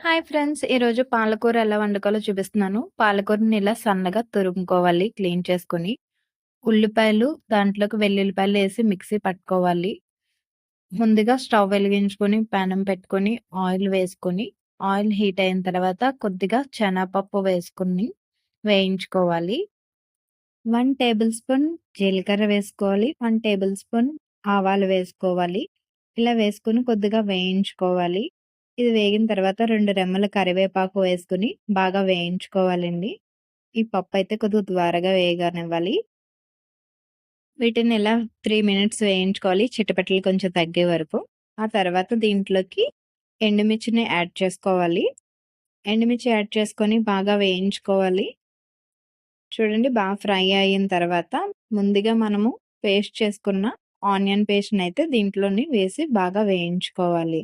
Hi friends ఈరోజు పాలకూర ఎలా వండుకోవాలో చూపిస్తున్నాను. పాలకూరని ఇలా సన్నగా తురుముకోవాలి క్లీన్ చేసుకొని. ఉల్లిపాయలు దాంట్లోకి వెల్లుల్లిపాయలు వేసి మిక్సీ పట్టుకోవాలి. ముందుగా స్టవ్ వెలిగించుకొని ప్యానం పెట్టుకొని ఆయిల్ వేసుకొని ఆయిల్ హీట్ అయిన తర్వాత కొద్దిగా శనగపప్పు వేసుకుని వేయించుకోవాలి. వన్ టేబుల్ స్పూన్ జీలకర్ర వేసుకోవాలి వన్ టేబుల్ స్పూన్ ఆవాలు వేసుకోవాలి. ఇలా వేసుకుని కొద్దిగా వేయించుకోవాలి. ఇది వేగిన తర్వాత రెండు రెమ్మల కరివేపాకు వేసుకుని బాగా వేయించుకోవాలండి. ఈ పప్పు అయితే కొద్దిగా త్వరగా వేయగానివ్వాలి వీటిని ఇలా త్రీ మినిట్స్ వేయించుకోవాలి. చిట్టపెట్టలు కొంచెం తగ్గే వరకు. ఆ తర్వాత దీంట్లోకి ఎండుమిర్చిని యాడ్ చేసుకోవాలి. ఎండుమిర్చి యాడ్ చేసుకొని బాగా వేయించుకోవాలి. చూడండి బాగా ఫ్రై అయిన తర్వాత ముందుగా మనము పేస్ట్ చేసుకున్న ఆనియన్ పేస్ట్ని అయితే దీంట్లోని వేసి బాగా వేయించుకోవాలి.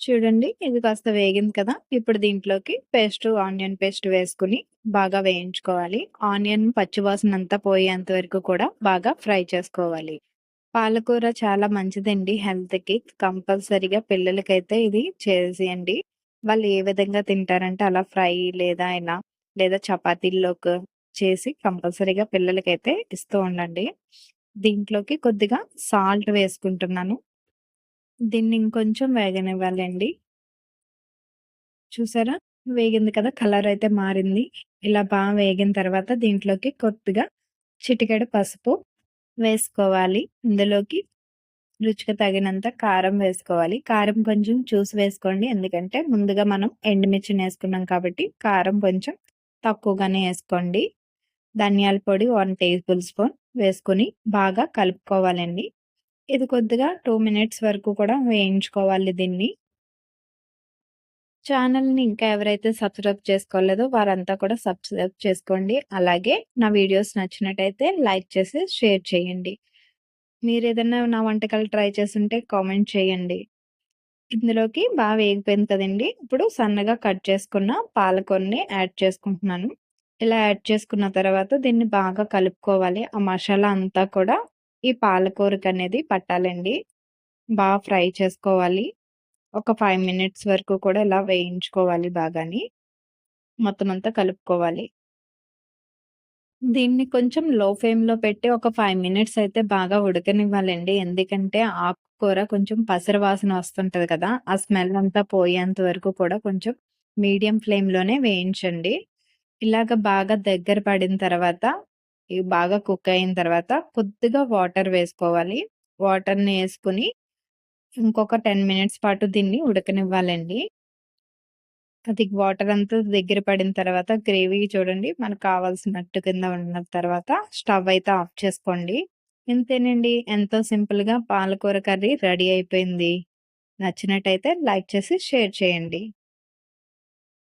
చూడండి ఇది కాస్త వేగింది కదా. ఇప్పుడు దీంట్లోకి పేస్ట్ ఆనియన్ పేస్ట్ వేసుకుని బాగా వేయించుకోవాలి. ఆనియన్ పచ్చివాసన అంతా పోయేంత వరకు కూడా బాగా ఫ్రై చేసుకోవాలి. పాలకూర చాలా మంచిదండి హెల్త్కి. కంపల్సరీగా పిల్లలకైతే ఇది చేసేయండి. వాళ్ళు ఏ విధంగా తింటారంటే అలా ఫ్రై లేదా అయినా లేదా చపాతీల్లోకి చేసి కంపల్సరీగా పిల్లలకైతే ఇస్తూ ఉండండి. దీంట్లోకి కొద్దిగా సాల్ట్ వేసుకుంటున్నాను. దీన్ని ఇంకొంచెం వేగనివ్వాలండి. చూసారా? వేగింది కదా! కలర్ అయితే మారింది. ఇలా బాగా వేగిన తర్వాత దీంట్లోకి కొద్దిగా చిటికెడు పసుపు వేసుకోవాలి. ఇందులోకి రుచికి తగినంత కారం వేసుకోవాలి. కారం కొంచెం చూసి వేసుకోండి. ఎందుకంటే ముందుగా మనం ఎండుమిర్చిని వేసుకున్నాం కాబట్టి కారం కొంచెం తక్కువగానే వేసుకోండి. ధనియాల పొడి వన్ టేబుల్ స్పూన్ వేసుకొని బాగా కలుపుకోవాలండి. ఇది కొద్దిగా టూ మినిట్స్ వరకు కూడా వేయించుకోవాలి దీన్ని. ఛానల్‌ని ఇంకా ఎవరైతే సబ్స్క్రైబ్ చేసుకోలేదో వారంతా కూడా సబ్స్క్రైబ్ చేసుకోండి. అలాగే నా వీడియోస్ నచ్చినట్టయితే లైక్ చేసి షేర్ చేయండి. మీరు ఏదైనా నా వంటకాలు ట్రై చేస్తుంటే కామెంట్ చేయండి. ఇందులోకి బాగా వేగిపోయింది కదండి ఇప్పుడు సన్నగా కట్ చేసుకున్న పాలకొని యాడ్ చేసుకుంటున్నాను. ఇలా యాడ్ చేసుకున్న తర్వాత దీన్ని బాగా కలుపుకోవాలి. ఆ మసాలా అంతా కూడా ఈ పాలకూరకనేది పట్టాలండి. బాగా ఫ్రై చేసుకోవాలి. ఒక ఫైవ్ మినిట్స్ వరకు కూడా ఇలా వేయించుకోవాలి బాగాని. మొత్తం అంతా కలుపుకోవాలి. దీన్ని కొంచెం లో ఫ్లేమ్‌లో పెట్టి ఒక ఫైవ్ మినిట్స్ అయితే బాగా ఉడకనివ్వాలండి. ఎందుకంటే ఆకుకూర కొంచెం పసరు వాసన వస్తుంటది కదా! ఆ స్మెల్ అంతా పోయేంత వరకు కూడా కొంచెం మీడియం ఫ్లేమ్‌లోనే వేయించండి. ఇలాగ బాగా దగ్గర పడిన తర్వాత ఇవి బాగా కుక్ అయిన తర్వాత కొద్దిగా వాటర్ వేసుకోవాలి. వాటర్‌ని వేసుకొని ఇంకొక టెన్ మినిట్స్ పాటు దీన్ని ఉడకనివ్వాలండి. అది వాటర్ అంతా దగ్గర పడిన తర్వాత గ్రేవీ చూడండి మనకు కావాల్సినట్టు కింద ఉన్న తర్వాత స్టవ్ అయితే ఆఫ్ చేసుకోండి. ఇంతేనండి. ఎంతో సింపుల్‌గా పాలకూర కర్రీ రెడీ అయిపోయింది. నచ్చినట్టయితే లైక్ చేసి షేర్ చేయండి.